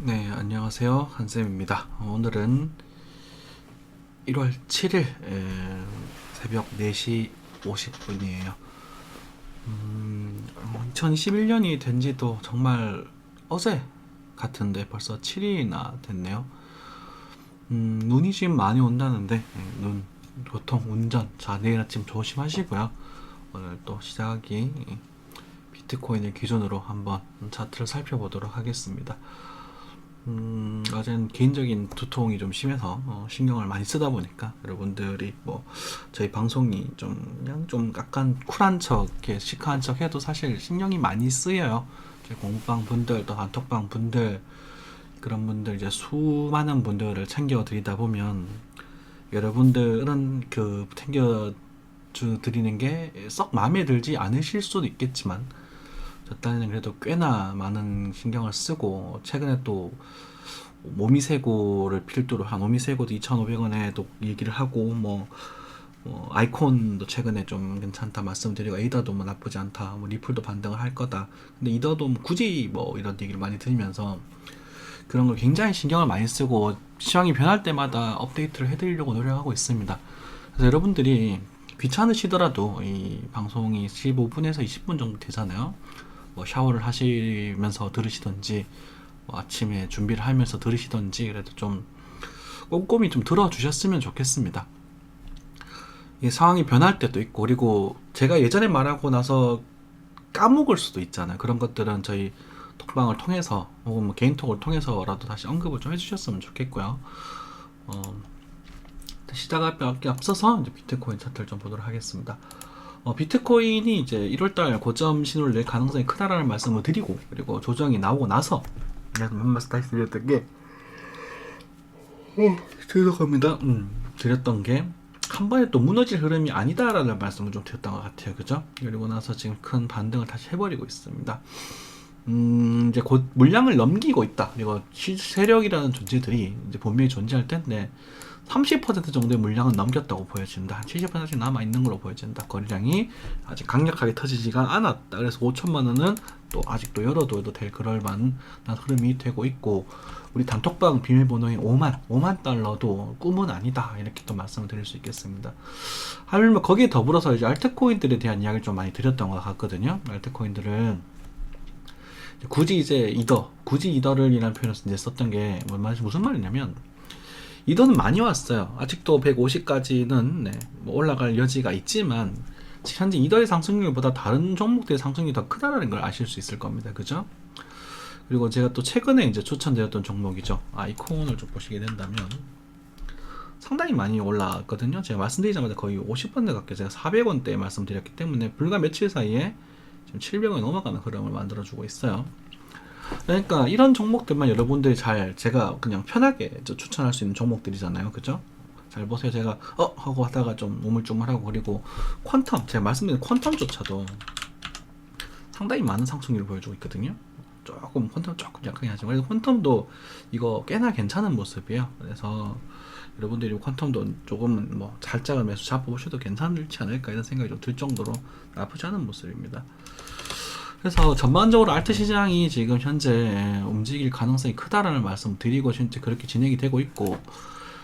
네, 안녕하세요. 한쌤입니다. 어, 오늘은 1월 7일 에, 새벽 4시 50분이에요. 음, 2021년이 된 지도 정말 어제 같은데 벌써 7일이나 됐네요. 음, 눈이 지금 많이 온다는데 예, 눈, 교통, 운전 자 내일 아침 조심하시고요. 오늘 또 시작이 비트코인을 기준으로 한번 차트를 살펴보도록 하겠습니다. 음, 어제는 개인적인 두통이 좀 심해서 어, 신경을 많이 쓰다 보니까 여러분들이 뭐 저희 방송이 좀 그냥 좀 약간 쿨한 척, 이렇게 시크한 척 해도 사실 신경이 많이 쓰여요. 저희 공방 분들 또 단톡방 분들 그런 분들 이제 수많은 분들을 챙겨 드리다 보면 여러분들은 그 챙겨 주 드리는 게 썩 마음에 들지 않으실 수도 있겠지만 저 딴에는 그래도 꽤나 많은 신경을 쓰고 최근에 또 모미세고를 필두로 한 모미세고도 2,500원에 또 얘기를 하고 뭐, 뭐 아이콘도 최근에 좀 괜찮다 말씀드리고 에이더도 뭐 나쁘지 않다 뭐 리플도 반등을 할 거다. 근데 이더도 뭐 굳이 뭐 이런 얘기를 많이 들으면서 그런 걸 굉장히 신경을 많이 쓰고 시황이 변할 때마다 업데이트를 해드리려고 노력하고 있습니다. 그래서 여러분들이 귀찮으시더라도 이 방송이 15분에서 20분 정도 되잖아요 뭐 샤워를 하시면서 들으시던지 뭐 아침에 준비를 하면서 들으시던지 그래도 좀 꼼꼼히 좀 들어주셨으면 좋겠습니다. 이 상황이 변할 때도 있고 그리고 제가 예전에 말하고 나서 까먹을 수도 있잖아요. 그런 것들은 저희 톡방을 통해서 혹은 뭐 개인톡을 통해서라도 다시 언급을 좀 해주셨으면 좋겠고요. 어, 시작하기 앞서서 이제 비트코인 차트를 좀 보도록 하겠습니다. 어, 비트코인이 이제 1월달 고점 신호를 낼 가능성이 크다라는 말씀을 드리고 그리고 조정이 나오고 나서 내가 한 말씀 다시 드렸던 게 어, 죄송합니다. 음, 드렸던 게 한 번에 또 무너질 흐름이 아니다라는 말씀을 좀 드렸던 것 같아요. 그죠? 그리고 나서 지금 큰 반등을 다시 해버리고 있습니다. 음, 이제 곧 물량을 넘기고 있다. 그리고 시- 세력이라는 존재들이 이제 분명히 존재할 텐데 30% 정도의 물량은 넘겼다고 보여진다. 한 70%씩 남아 있는 걸로 보여진다. 거래량이 아직 강력하게 터지지가 않았다. 그래서 5천만 원은 또 아직도 열어둬도 될 그럴 만한 흐름이 되고 있고 우리 단톡방 비밀번호인 5만 5만 달러도 꿈은 아니다 이렇게 또 말씀을 드릴 수 있겠습니다. 하물며 거기에 더불어서 이제 알트코인들에 대한 이야기를 좀 많이 드렸던 것 같거든요. 알트코인들은 굳이 이제 이더 굳이 이더를 이라는 표현을 이제 썼던 게 무슨 말이냐면 이더는 많이 왔어요. 아직도 150까지는 네, 뭐 올라갈 여지가 있지만 현재 이더의 상승률보다 다른 종목들의 상승률이 더 크다라는 걸 아실 수 있을 겁니다. 그죠? 그리고 제가 또 최근에 이제 추천드렸던 종목이죠. 아이콘을 좀 보시게 된다면 상당히 많이 올라왔거든요. 제가 말씀드리자마자 거의 50번대 가까이 제가 400원대에 말씀드렸기 때문에 불과 며칠 사이에 지금 700원이 넘어가는 흐름을 만들어주고 있어요. 그러니까 이런 종목들만 여러분들이 잘 제가 그냥 편하게 저 추천할 수 있는 종목들이잖아요. 그죠? 잘 보세요. 제가 어 하고 하다가 좀 우물쭈물하고 그리고 퀀텀 제가 말씀드린 퀀텀조차도 상당히 많은 상승률을 보여주고 있거든요. 조금 퀀텀 조금 약하긴 하지만 그래도 퀀텀도 이거 꽤나 괜찮은 모습이에요. 그래서 여러분들이 퀀텀도 조금은 뭐 살짝은 매수 잡아보셔도 괜찮지 않을까 이런 생각이 좀 들 정도로 나쁘지 않은 모습입니다. 그래서 전반적으로 알트 시장이 지금 현재 움직일 가능성이 크다라는 말씀 드리고 실제 그렇게 진행이 되고 있고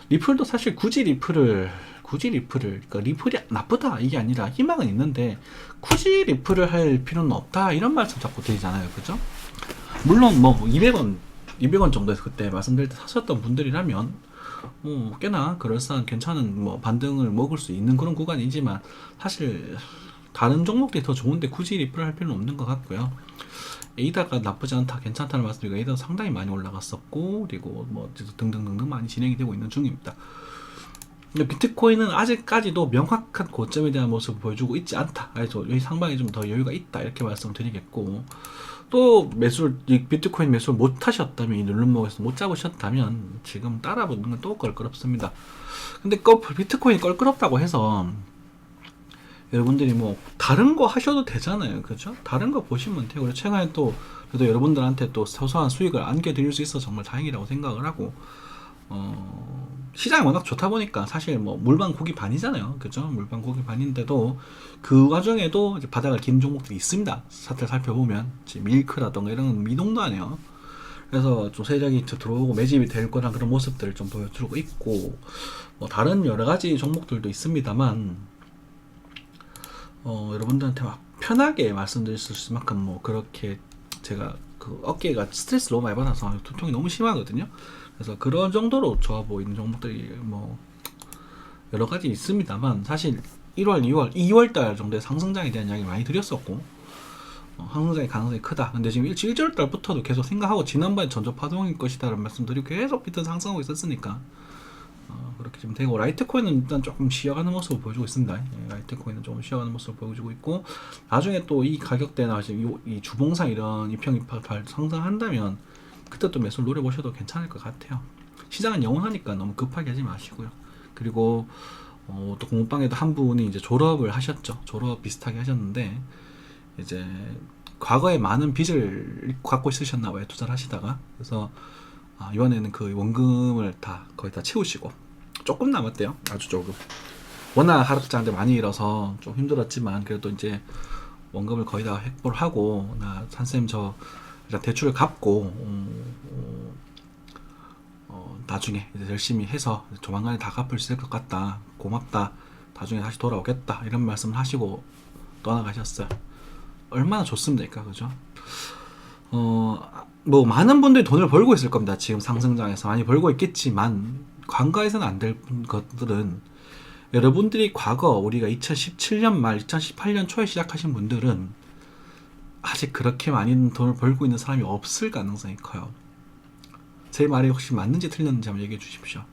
리플도 사실 굳이 리플을 굳이 리플을 그러니까 리플이 나쁘다 이게 아니라 희망은 있는데 굳이 리플을 할 필요는 없다 이런 말씀 자꾸 드리잖아요. 그죠? 물론 뭐 200원 200원 정도에서 그때 말씀드릴 때 사셨던 분들이라면 뭐 꽤나 그럴싸한 괜찮은 뭐 반등을 먹을 수 있는 그런 구간이지만 사실 다른 종목들이 더 좋은데 굳이 리플을 할 필요는 없는 것 같고요. 에이다가 나쁘지 않다, 괜찮다는 말씀드리고 에이다 상당히 많이 올라갔었고 그리고 뭐 등등등등 많이 진행이 되고 있는 중입니다. 비트코인은 아직까지도 명확한 고점에 대한 모습을 보여주고 있지 않다. 그래서 여기 상방에 좀 더 여유가 있다 이렇게 말씀드리겠고 또 매수를 이 비트코인 매수를 못 하셨다면 이 누른목에서 못 잡으셨다면 지금 따라붙는 건 또 껄끄럽습니다. 근데 그 비트코인 껄끄럽다고 해서 여러분들이 뭐 다른 거 하셔도 되잖아요. 그죠? 다른 거 보시면 돼요. 그리고 최근에 또 그래도 여러분들한테 또 소소한 수익을 안겨드릴 수 있어 정말 다행이라고 생각을 하고 어, 시장이 워낙 좋다 보니까 사실 뭐 물방 고기 반이잖아요. 그죠? 물방 고기 반인데도 그 과정에도 이제 바닥을 기는 종목들이 있습니다. 사태 살펴보면 지금 밀크라던가 이런 건 미동도 아니에요. 그래서 좀 세력이 더 들어오고 매집이 될 거란 그런 모습들을 좀 보여주고 있고 뭐 다른 여러 가지 종목들도 있습니다만 어, 여러분들한테 막 편하게 말씀드릴 수 있을 만큼 뭐 그렇게 제가 그 어깨가 스트레스 너무 많이 받아서 두통이 너무 심하거든요. 그래서 그런 정도로 좋아 보이는 종목들이 뭐 여러 가지 있습니다만 사실 1월, 2월, 2월 달 정도의 상승장에 대한 이야기 많이 드렸었고 어, 상승장의 가능성이 크다. 근데 지금 1, 1절 달부터도 계속 생각하고 지난번에 전조 파동일 것이다라는 말씀드리고 계속 비트 상승하고 있었으니까 어, 그렇게 좀 되고 라이트코인은 일단 조금 쉬어가는 모습을 보여주고 있습니다. 예, 라이트코인은 조금 쉬어가는 모습을 보여주고 있고 나중에 또 이 가격대나 지금 이, 이 주봉상 이런 이평이파 상승한다면 그때 또 매수를 노려보셔도 괜찮을 것 같아요. 시장은 영원하니까 너무 급하게 하지 마시고요. 그리고 어, 또 공부방에도 한 분이 이제 졸업을 하셨죠. 졸업 비슷하게 하셨는데 이제 과거에 많은 빚을 갖고 있으셨나 봐요. 투자를 하시다가 그래서 아, 이번에는 그 원금을 다 거의 다 채우시고 조금 남았대요. 아주 조금. 워낙 하락장들 많이 잃어서 좀 힘들었지만 그래도 이제 원금을 거의 다 획보를 하고 나 산쌤 저 일단 대출을 갚고 어, 어, 어, 나중에 열심히 해서 조만간에 다 갚을 수 있을 것 같다. 고맙다. 나중에 다시 돌아오겠다. 이런 말씀을 하시고 떠나가셨어요. 얼마나 좋습니까, 그죠? 어, 뭐 많은 분들이 돈을 벌고 있을 겁니다. 지금 상승장에서 많이 벌고 있겠지만 관가에서는 안 될 것들은 여러분들이 과거 우리가 2017년 말 2018년 초에 시작하신 분들은 아직 그렇게 많이 돈을 벌고 있는 사람이 없을 가능성이 커요. 제 말이 혹시 맞는지 틀렸는지 한번 얘기해 주십시오.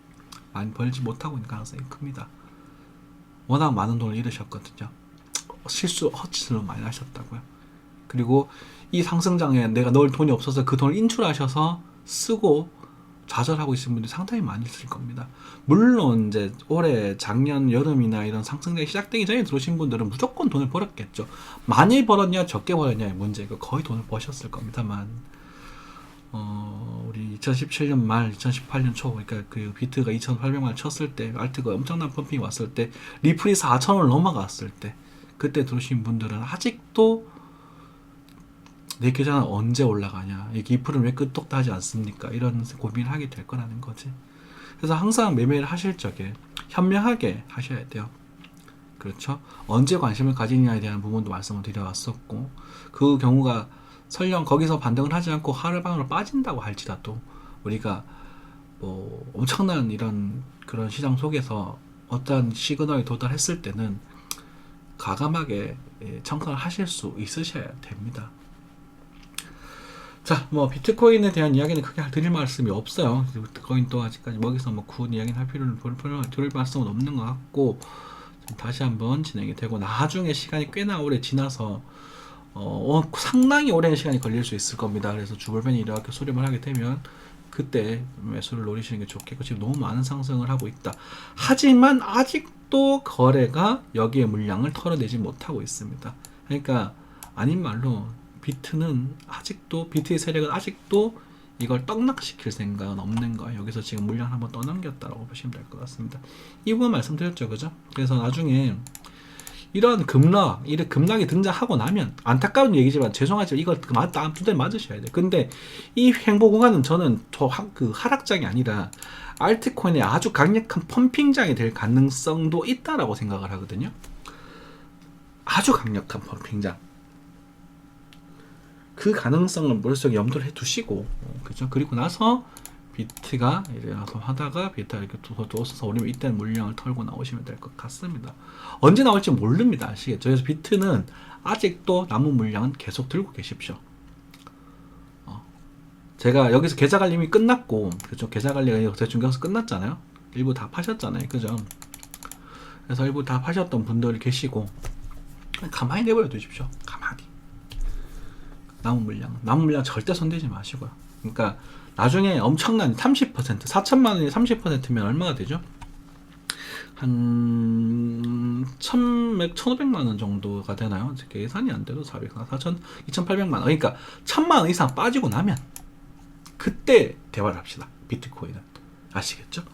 많이 벌지 못하고 있는 가능성이 큽니다. 워낙 많은 돈을 잃으셨거든요. 실수 허치를 많이 하셨다고요. 그리고 이 상승장에 내가 넣을 돈이 없어서 그 돈을 인출하셔서 쓰고 좌절하고 있는 분들이 상당히 많이 있을 겁니다. 물론 이제 올해 작년 여름이나 이런 상승장이 시작되기 전에 들어오신 분들은 무조건 돈을 벌었겠죠. 많이 벌었냐 적게 벌었냐의 문제가 거의 돈을 버셨을 겁니다만 어, 우리 2017년 말 2018년 초 그러니까 그 비트가 2,800만 쳤을 때 알트가 엄청난 펌핑이 왔을 때 리플이 4,000원을 넘어갔을 때 그때 들어오신 분들은 아직도 내 계좌는 언제 올라가냐? 이 기풀은 왜 끄떡도 하지 않습니까? 이런 고민을 하게 될 거라는 거지. 그래서 항상 매매를 하실 적에 현명하게 하셔야 돼요. 그렇죠? 언제 관심을 가지느냐에 대한 부분도 말씀을 드려왔었고 그 경우가 설령 거기서 반등을 하지 않고 하루방으로 빠진다고 할지라도 우리가 뭐 엄청난 이런 그런 시장 속에서 어떠한 시그널에 도달했을 때는 과감하게 예, 청산을 하실 수 있으셔야 됩니다. 자, 뭐 비트코인에 대한 이야기는 크게 드릴 말씀이 없어요. 비트코인 또 아직까지 거기서 뭐군 이야기는 할 필요는 볼 필요 드릴 말씀은 없는 것 같고 좀 다시 한번 진행이 되고 나중에 시간이 꽤나 오래 지나서 어, 어, 상당히 오랜 시간이 걸릴 수 있을 겁니다. 그래서 주볼벤이 이렇게 수렴을 하게 되면 그때 매수를 노리시는 게 좋겠고 지금 너무 많은 상승을 하고 있다. 하지만 아직도 거래가 여기에 물량을 털어내지 못하고 있습니다. 그러니까 아닌 말로 비트는 아직도 비트의 세력은 아직도 이걸 떡락시킬 생각은 없는 거예요. 여기서 지금 물량 한번 떠넘겼다라고 보시면 될 것 같습니다. 이 부분 말씀드렸죠, 그죠? 그래서 나중에 이런 급락, 이런 급락이 등장하고 나면 안타까운 얘기지만 죄송하지만 이걸 그 맞다 두대 맞으셔야 돼요. 근데 이 행보 구간은 저는 저그 하락장이 아니라 알트코인의 아주 강력한 펌핑장이 될 가능성도 있다라고 생각을 하거든요. 아주 강력한 펌핑장. 그 가능성을 머릿속에 염두를 해 두시고, 그죠? 그리고 나서 비트가 이래서 하다가 비트가 이렇게 돋워서 올리면 이때는 물량을 털고 나오시면 될 것 같습니다. 언제 나올지 모릅니다. 아시겠죠? 그래서 비트는 아직도 남은 물량은 계속 들고 계십시오. 어. 제가 여기서 계좌 관리이 끝났고, 그죠? 계좌 관리가 대충 경서 끝났잖아요. 일부 다 파셨잖아요. 그죠? 그래서 일부 다 파셨던 분들 계시고, 가만히 내버려 두십시오. 가만히. 남은 물량. 남은 물량 절대 손대지 마시고요. 그러니까, 나중에 엄청난 30% 4천만 원이 30%면 얼마가 되죠? 한 1,100, 1,500만 원 정도가 되나요? 계산이 안 돼도 400, 4천, 2,800만 원. 그러니까 1,000만 원 이상 빠지고 나면 그때 대화를 합시다. 비트코인은. 아시겠죠?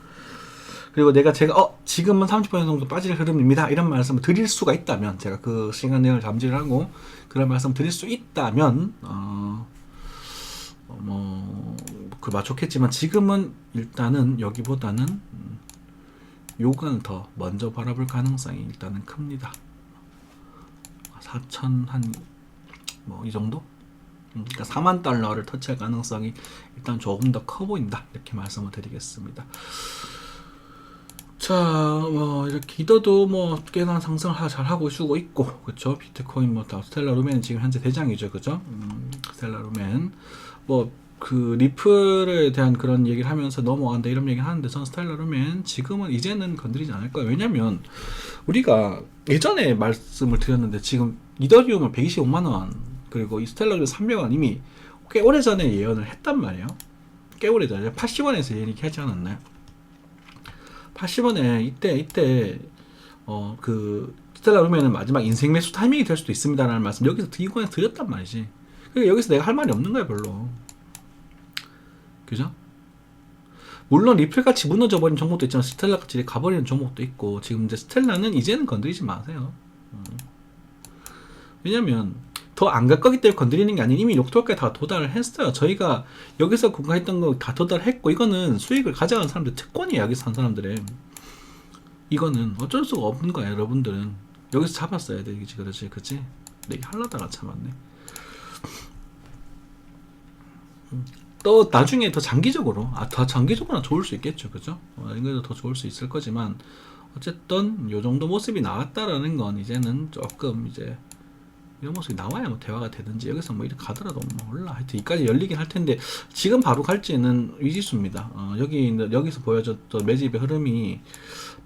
그리고 내가 제가 어 지금은 30% 정도 빠질 흐름입니다. 이런 말씀을 드릴 수가 있다면 제가 그 시간 내용을 잠지를 하고 그런 말씀 을 드릴 수 있다면 어, 뭐 그봐 좋겠지만 지금은 일단은 여기보다는 음, 요거는 더 먼저 바라볼 가능성이 일단은 큽니다. 4천 한 뭐 이 정도? 음, 그러니까 4만 달러를 터치할 가능성이 일단 조금 더 커 보인다 이렇게 말씀을 드리겠습니다. 자, 뭐 이렇게 이더도 뭐 꽤나 상승을 하- 잘 하고 쓰고 있고, 그렇죠? 비트코인 뭐 다 스텔라 루멘은 지금 현재 대장이죠, 그죠? 음, 스텔라 루멘 뭐 그 리플에 대한 그런 얘기를 하면서 넘어간다 이런 얘기를 하는데 전 스텔라 루멘 지금은 이제는 건드리지 않을 거예요. 왜냐면 우리가 예전에 말씀을 드렸는데 지금 이더리움은 125만 원 그리고 이 스텔라 루멘 300원 이미 꽤 오래 전에 예언을 했단 말이에요. 꽤 오래 전에 80원에서 얘기하지 않았나요? 80원에 이때 이때 어그 스텔라 루멘은 마지막 인생 매수 타이밍이 될 수도 있습니다라는 말씀 여기서 이거에 드렸단 말이지. 그러니까 여기서 내가 할 말이 없는 거야 별로. 그죠? 물론 리플 같이 무너져 버린 종목도 있지만 스텔라 같이 가버리는 종목도 있고 지금 이제 스텔라는 이제는 건드리지 마세요. 음. 왜냐면 더안갈 거기 때문에 건드리는 게 아닌 이미 욕돌까지 다 도달을 했어요. 저희가 여기서 공부했던 거 다 도달했고 이거는 수익을 가져가는 사람들 특권이에요. 여기서 산 사람들의 이거는 어쩔 수가 없는 거야 여러분들은 여기서 잡았어야 돼 그지 그렇지 그지 내가 하려다가 참았네 음, 또 나중에 더 장기적으로 아더 장기적으로는 좋을 수 있겠죠 그죠 어, 이거도 더 좋을 수 있을 거지만 어쨌든 요 정도 모습이 나왔다라는 건 이제는 조금 이제 이런 모습이 나와야 뭐 대화가 되든지 여기서 뭐 이렇게 가더라도 뭐 몰라 하여튼 이까지 열리긴 할 텐데 지금 바로 갈지는 위지수입니다 어, 여기 여기서 보여줬던 매집의 흐름이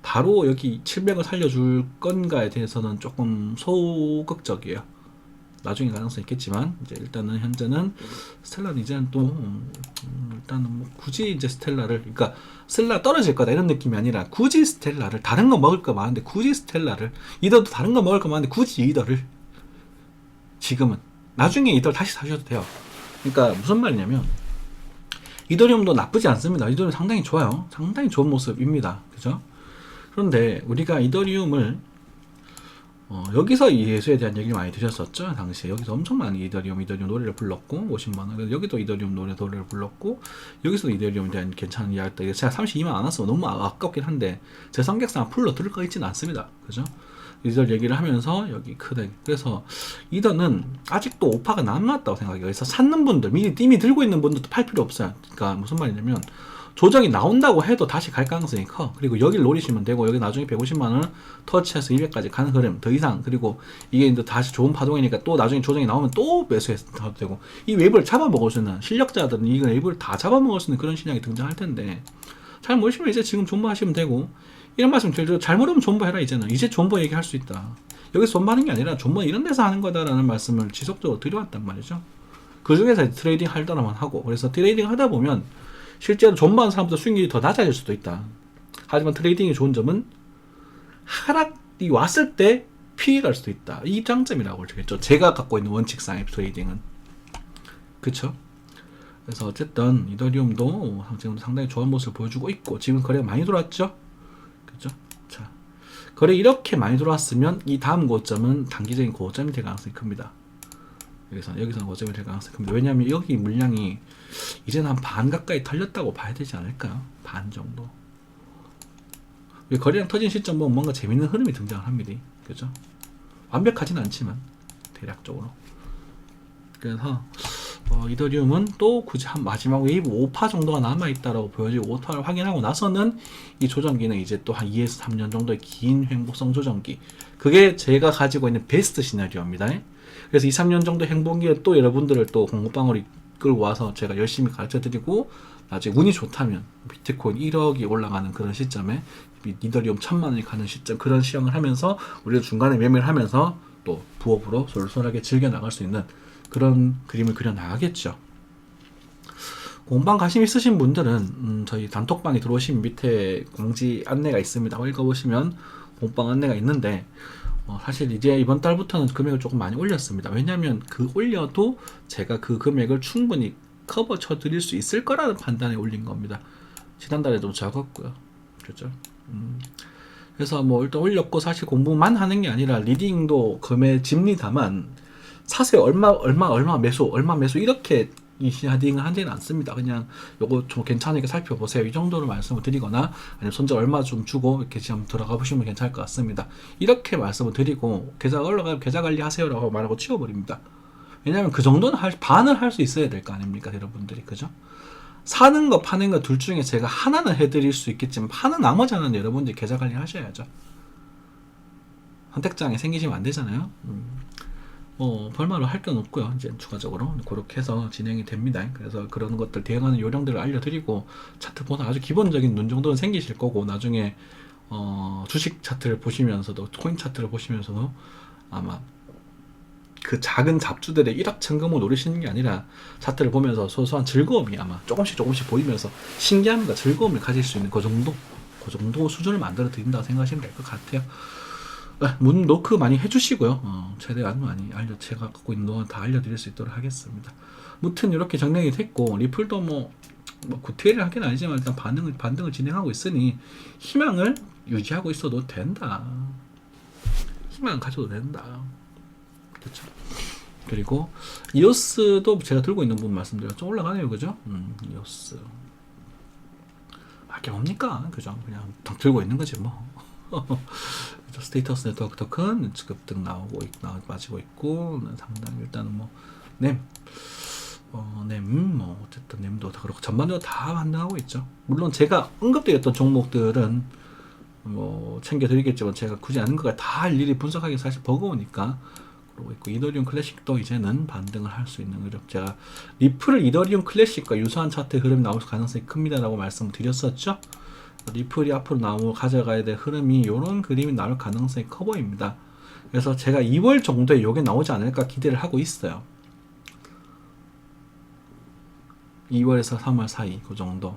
바로 여기 700을 살려줄 건가에 대해서는 조금 소극적이에요. 나중에 가능성이 있겠지만 이제 일단은 현재는 스텔라는 이제는 또 음, 음, 일단은 뭐 굳이 이제 스텔라를 그러니까 스텔라 떨어질 거다 이런 느낌이 아니라 굳이 스텔라를 다른 거 먹을 거 많은데 굳이 스텔라를 이더도 다른 거 먹을 거 많은데 굳이 이더를 지금은 나중에 이더를 다시 사셔도 돼요. 그러니까 무슨 말이냐면 이더리움도 나쁘지 않습니다. 이더리움 상당히 좋아요. 상당히 좋은 모습입니다. 그죠? 그런데 우리가 이더리움을 어, 여기서 이 예수에 대한 얘기를 많이 드렸었죠 당시에 여기서 엄청 많이 이더리움 이더리움 노래를 불렀고 50만 원 여기도 이더리움 노래 노래를 불렀고 여기서도 이더리움에 대한 괜찮은 이야기들 제가 32만 안 왔어 너무 아- 아깝긴 한데 제 성격상 풀로 들을 거 있지는 않습니다 그죠 이더 얘기를 하면서 여기 크대 그래서 이더는 아직도 오파가 남았다고 생각해요. 그래서 찾는 분들 미리 이미 들고 있는 분들도 팔 필요 없어요. 그러니까 무슨 말이냐면 조정이 나온다고 해도 다시 갈 가능성이 커. 그리고 여기를 노리시면 되고 여기 나중에 150만 원을 터치해서 200까지 가는 흐름 더 이상. 그리고 이게 이제 다시 좋은 파동이니까 또 나중에 조정이 나오면 또 매수해도 되고. 이 웨이브를 잡아먹을 수 있는 실력자들은 이 웨이브를 다 잡아먹을 수 있는 그런 신약이 등장할 텐데. 잘 모르시면 이제 지금 존버하시면 되고 이런 말씀 드리죠. 잘 모르면 존버 해라 이제는 이제 존버 얘기할 수 있다. 여기서 존버하는 게 아니라 존버 이런 데서 하는 거다라는 말씀을 지속적으로 드려왔단 말이죠. 그 중에서 트레이딩 할 때만 하고 그래서 트레이딩 하다 보면 실제로 존버하는 사람보다 수익률이 더 낮아질 수도 있다. 하지만 트레이딩이 좋은 점은 하락이 왔을 때 피해갈 수도 있다. 이 장점이라고 그러겠죠. 제가 갖고 있는 원칙상의 트레이딩은. 그쵸? 그래서 어쨌든 이더리움도 지금 상당히 좋은 모습을 보여주고 있고 지금 거래가 많이 들어왔죠? 그죠? 자, 거래 이렇게 많이 들어왔으면 이 다음 고점은 단기적인 고점이 될 가능성이 큽니다. 여기서 여기서 고점이 될 가능성이 큽니다. 왜냐하면 여기 물량이 이제는 한 반 가까이 털렸다고 봐야 되지 않을까요? 반 정도. 이 거래량 터진 시점 보면 뭔가 재밌는 흐름이 등장을 합니다. 그죠? 완벽하진 않지만 대략적으로. 그래서 어, 이더리움은 또 굳이 한 마지막 웨이브 5파 정도가 남아 있다라고 보여지고 5파를 확인하고 나서는 이 조정기는 이제 또 한 2에서 3년 정도의 긴 행복성 조정기. 그게 제가 가지고 있는 베스트 시나리오입니다. 그래서 2, 3년 정도 행복기에 또 여러분들을 또 공부방울이 끌고 와서 제가 열심히 가르쳐 드리고 나중에 운이 좋다면 비트코인 1억이 올라가는 그런 시점에 이- 이더리움 천만 원이 가는 시점 그런 시험을 하면서 우리가 중간에 매매를 하면서 또 부업으로 솔솔하게 즐겨 나갈 수 있는 그런 그림을 그려 나가겠죠. 공방 관심 있으신 분들은 음, 저희 단톡방에 들어오시면 밑에 공지 안내가 있습니다. 읽어보시면 공방 안내가 있는데 어, 사실 이제 이번 달부터는 금액을 조금 많이 올렸습니다. 왜냐하면 그 올려도 제가 그 금액을 충분히 커버 쳐드릴 수 있을 거라는 판단에 올린 겁니다. 지난달에도 적었고요. 그죠? 음, 그래서 뭐 일단 올렸고 사실 공부만 하는 게 아니라 리딩도 금액 집니다만 사세요 얼마 얼마 얼마 매수 얼마 매수 이렇게 이 샤딩은 하지는 않습니다. 그냥 요거 좀 괜찮으니까 살펴보세요. 이 정도로 말씀을 드리거나 아니면 손절 얼마 좀 주고 이렇게 지금 들어가 보시면 괜찮을 것 같습니다. 이렇게 말씀을 드리고 계좌 올라가면 계좌 관리 하세요라고 말하고 치워버립니다. 왜냐하면 그 정도는 할, 반을 할 수 있어야 될 거 아닙니까, 여러분들이 그죠? 사는 거 파는 거 둘 중에 제가 하나는 해드릴 수 있겠지만 파는 나머지 하나는 여러분들이 계좌 관리 하셔야죠. 선택장애 생기시면 안 되잖아요. 음. 뭐 별말로 할 건 없고요. 이제 추가적으로 그렇게 해서 진행이 됩니다. 그래서 그런 것들 대응하는 요령들을 알려드리고 차트 보다 아주 기본적인 눈 정도는 생기실 거고 나중에 어, 주식 차트를 보시면서도 코인 차트를 보시면서도 아마 그 작은 잡주들의 일확천금을 노리시는 게 아니라 차트를 보면서 소소한 즐거움이 아마 조금씩 조금씩 보이면서 신기함과 즐거움을 가질 수 있는 그 정도 그 정도 수준을 만들어 드린다고 생각하시면 될 것 같아요. 아, 문 노크 많이 해주시고요. 어, 최대한 많이 알려 제가 갖고 있는 노하우 다 알려드릴 수 있도록 하겠습니다. 무튼 이렇게 정리이 됐고 리플도 뭐, 뭐 구태를 하긴 아니지만 일단 반응을 반등을 진행하고 있으니 희망을 유지하고 있어도 된다. 희망 가져도 된다. 그렇죠. 그리고 이오스도 제가 들고 있는 부분 말씀드려 좀 올라가네요, 그죠? 음, 이오스. 아, 게 뭡니까? 그죠? 그냥 당 들고 있는 거지 뭐. 스테이터스 네트워크 토큰 급등 나오고 있, 나 빠지고 있고 상당히 일단은 뭐 램, 어, 램, 뭐 어쨌든 램도 다 그렇고 전반적으로 다 반등하고 있죠. 물론 제가 언급드렸던 종목들은 뭐 챙겨드리겠지만 제가 굳이 아는 것까지 다 일일이 분석하기 사실 버거우니까 그러고 있고 이더리움 클래식도 이제는 반등을 할 수 있는 그죠. 제가 리플을 이더리움 클래식과 유사한 차트 흐름이 나올 가능성이 큽니다라고 말씀을 드렸었죠. 리플이 앞으로 나오 가져가야 될 흐름이 이런 그림이 나올 가능성이 커 보입니다. 그래서 제가 2월 정도에 이게 나오지 않을까 기대를 하고 있어요. 2월에서 3월 사이 그 정도.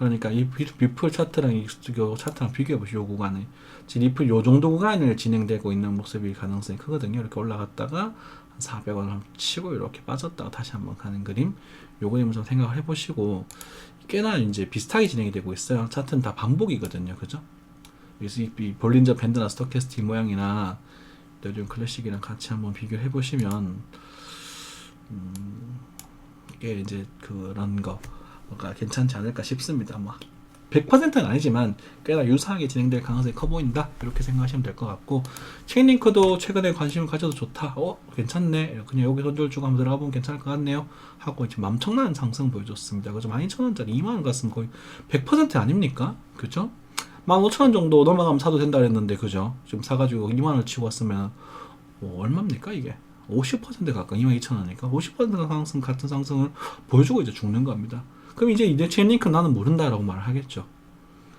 그러니까 이 비- 리플 차트랑 이요 차트랑 비교해 보시죠. 요 구간에 지금 리플 요 정도 구간을 진행되고 있는 모습일 가능성이 크거든요. 이렇게 올라갔다가 한 400원을 치고 이렇게 빠졌다가 다시 한번 가는 그림. 요 그림을 좀 생각을 해보시고 꽤나 이제 비슷하게 진행이 되고 있어요. 차트는 다 반복이거든요. 그죠? 그래서 이- 이 볼린저 밴드나 스토캐스틱 모양이나 이더리움 클래식이랑 같이 한번 비교를 해보시면 음, 이게 이제 그런 거 가 괜찮지 않을까 싶습니다. 뭐 100%는 아니지만 꽤나 유사하게 진행될 가능성이 커 보인다. 이렇게 생각하시면 될 것 같고 체인링크도 최근에 관심을 가져도 좋다. 어 괜찮네. 그냥 여기 손절 주고 한번 들어가 보면 괜찮을 것 같네요. 하고 지금 엄청난 상승 보여줬습니다. 그죠 12,000원짜리 2만원 갔으면 거의 100% 아닙니까? 그죠? 15,000원 정도 넘어가면 사도 된다 그랬는데 그죠? 지금 사가지고 2만원을 치고 왔으면 뭐 얼마입니까 이게? 50% 가까이 22,000원이니까 50% 상승 같은 상승을 보여주고 이제 죽는 겁니다 그럼 이제 이제 체인링크 나는 모른다라고 말을 하겠죠.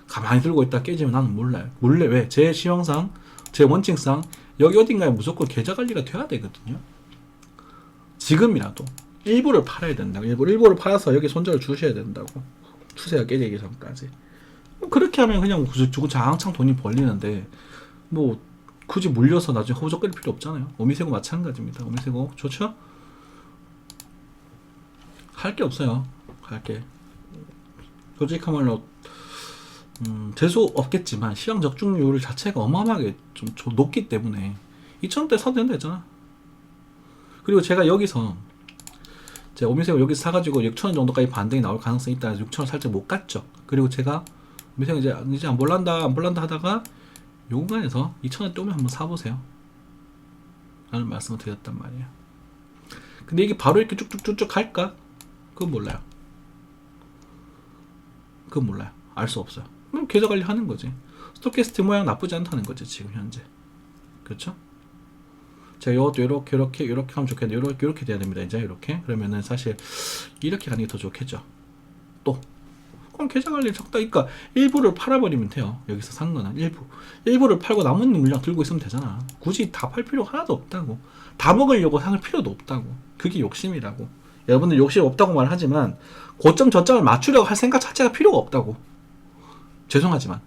가만히 들고 있다 깨지면 나는 몰라요. 몰래 왜? 제 시황상, 제 원칙상 여기 어딘가에 무조건 계좌 관리가 돼야 되거든요. 지금이라도 일부를 팔아야 된다고. 일부 일부를 팔아서 여기 손절을 주셔야 된다고. 추세가 깨지기 전까지. 뭐 그렇게 하면 그냥 주고 장창 돈이 벌리는데 뭐 굳이 물려서 나중에 호적거릴 필요 없잖아요. 오미세고 마찬가지입니다. 오미세고 좋죠? 할 게 없어요. 할 게. 솔직한 말로 음, 재수 없겠지만 시장 적중률 자체가 어마어마하게 좀 조- 높기 때문에 2,000원대 사도 된다 했잖아. 그리고 제가 여기서 제가 오미색을 여기서 사가지고 6,000원 정도까지 반등이 나올 가능성이 있다 해서 6,000원 살짝 못 갔죠. 그리고 제가 오미색 이제 이제 안 볼란다 안 볼란다 하다가 요 구간에서 2,000원 때 오면 한번 사보세요. 라는 말씀을 드렸단 말이에요. 근데 이게 바로 이렇게 쭉쭉쭉쭉 갈까? 그건 몰라요. 그건 몰라요. 알 수 없어요. 그럼 계좌 관리 하는 거지. 스토캐스트 모양 나쁘지 않다는 거지 지금 현재. 그렇죠? 제가 이것도 이렇게 이렇게 이렇게 하면 좋겠는데 이렇게 이렇게 돼야 됩니다. 이제 이렇게 그러면은 사실 이렇게 가는 게 더 좋겠죠. 또 그럼 계좌 관리 적당히 그러니까 일부를 팔아버리면 돼요. 여기서 산 거는 일부 일부를 팔고 남은 물량 들고 있으면 되잖아. 굳이 다 팔 필요 하나도 없다고. 다 먹으려고 살 필요도 없다고. 그게 욕심이라고. 여러분들 욕심 없다고 말하지만 고점 저점을 맞추려고 할 생각 자체가 필요가 없다고. 죄송하지만.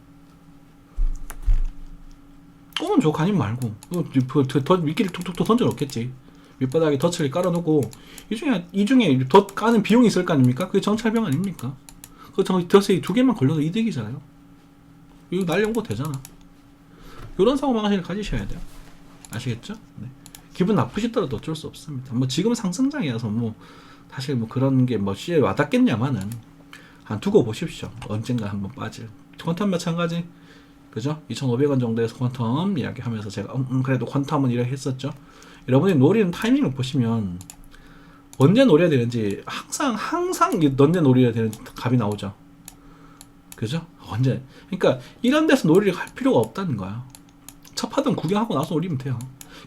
꼬면 좋고 아니면 말고. 어, 그, 더, 더 미끼를 툭툭툭 던져 놓겠지. 밑바닥에 덫을 깔아놓고 이 중에 이 중에 덫 까는 비용이 있을 거 아닙니까? 그게 정찰병 아닙니까? 그 덫- 덫에 두 개만 걸려도 이득이잖아요. 이거 날려고 되잖아. 이런 사고 방식을 가지셔야 돼요. 아시겠죠? 네. 기분 나쁘시더라도 어쩔 수 없습니다. 뭐 지금은 상승장이라서 뭐 사실 뭐 그런 게 뭐 시에 와닿겠냐마는 한 두고 보십시오. 언젠가 한번 빠질. 퀀텀 마찬가지. 그죠? 2,500원 정도에서 퀀텀 이야기하면서 제가 음, 음, 그래도 퀀텀은 이렇게 했었죠. 여러분이 노리는 타이밍을 보시면 언제 노려야 되는지 항상 항상 이 언제 노려야 되는 값이 나오죠. 그죠? 언제? 그러니까 이런 데서 놀이를 할 필요가 없다는 거야. 첫 파동 구경하고 나서 노리면 돼요.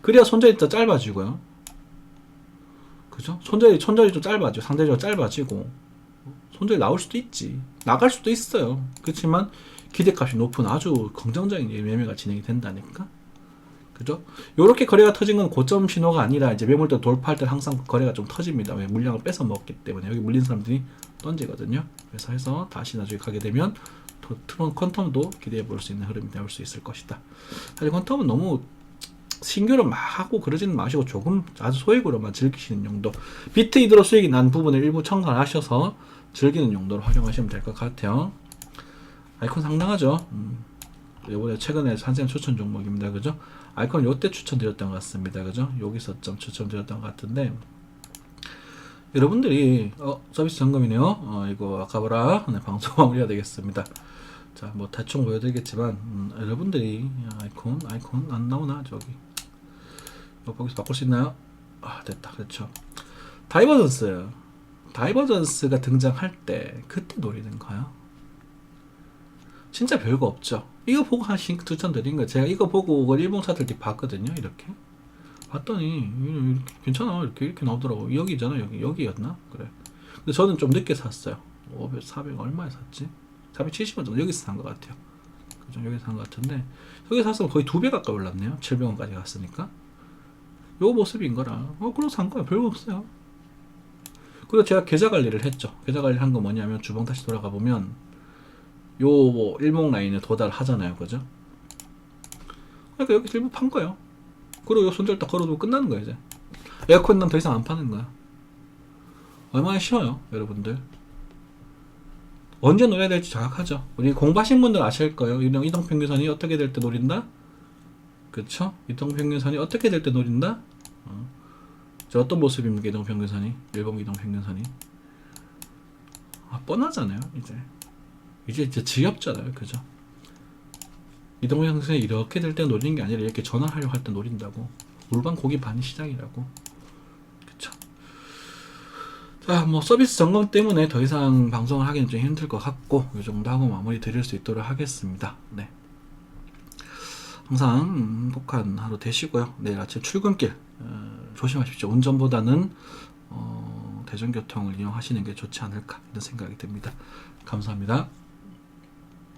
그래야 손절이 더 짧아지고요. 그죠? 손절이 손절이 좀 짧아지고 상대적으로 짧아지고 손절이 나올 수도 있지. 나갈 수도 있어요. 그렇지만 기대값이 높은 아주 긍정적인 매매가 진행이 된다니까. 그죠? 요렇게 거래가 터진 건 고점 신호가 아니라 이제 매물대 돌파할 때 항상 거래가 좀 터집니다. 왜 물량을 뺏어 먹기 때문에 여기 물린 사람들이 던지거든요. 그래서 해서 다시 나중에 가게 되면 또 트론 퀀텀도 기대해 볼 수 있는 흐름이 나올 수 있을 것이다. 사실 퀀텀은 너무 신규로 막 하고 그러지는 마시고 조금 아주 소액으로만 즐기시는 용도. 비트 이드로 수익이 난 부분을 일부 청산하셔서 즐기는 용도로 활용하시면 될 것 같아요. 아이콘 상당하죠. 음. 이번에 최근에 산생 추천 종목입니다. 그죠? 아이콘 요때 추천드렸던 것 같습니다. 그죠? 여기서 좀 추천드렸던 것 같은데 여러분들이 어 서비스 점검이네요. 어 이거 아까 보라 네, 방송 마무리해야 되겠습니다. 자 뭐 대충 보여드리겠지만 음, 여러분들이 아이콘 아이콘 안 나오나 저기 이 거 거기서 바꿀 수 있나요? 아 됐다 그렇죠. 다이버전스 다이버전스가 등장할 때 그때 노리는 거야. 진짜 별거 없죠. 이거 보고 한 추천드린 거예요. 제가 이거 보고 일본 차트를 봤거든요. 이렇게. 봤더니 이렇게 괜찮아. 이렇게 이렇게 나오더라고. 여기잖아. 여기 여기였나? 그래. 근데 저는 좀 늦게 샀어요. 500, 400 얼마에 샀지? 470원 정도 여기서 산 것 같아요. 그죠? 여기서 산 것 같은데 여기서 샀으면 거의 두 배 가까이 올랐네요. 700원까지 갔으니까. 요 모습인 거라. 어, 산 거야. 별거 없어요. 그리고 제가 계좌 관리를 했죠. 계좌 관리를 한 거 뭐냐면 주봉 다시 돌아가 보면 요 일목 라인에 도달하잖아요. 그죠? 그러니까 여기 일부 판 거예요. 그리고 요 손절 딱 걸어두고 끝나는 거야, 이제. 에어컨 난 더 이상 안 파는 거야. 얼마나 쉬워요, 여러분들. 언제 노려야 될지 정확하죠. 우리 공부하신 분들 아실 거예요. 이동, 이동평균선이 어떻게 될 때 노린다? 그쵸? 이동평균선이 어떻게 될 때 노린다? 어. 저 어떤 모습입니까, 이동평균선이? 일봉 이동평균선이. 아, 뻔하잖아요, 이제. 이제 이제 지겹잖아요, 그죠? 이동평균선이 이렇게 될 때 노리는 게 아니라 이렇게 전환하려고 할 때 노린다고. 울반 고기 반이 시장이라고. 그쵸? 자, 뭐 서비스 점검 때문에 더 이상 방송을 하기는 좀 힘들 것 같고 이 정도 하고 마무리 드릴 수 있도록 하겠습니다. 네. 항상 행복한 하루 되시고요. 내일 아침 출근길 어, 조심하십시오. 운전보다는 어, 대중교통을 이용하시는 게 좋지 않을까 이런 생각이 듭니다. 감사합니다.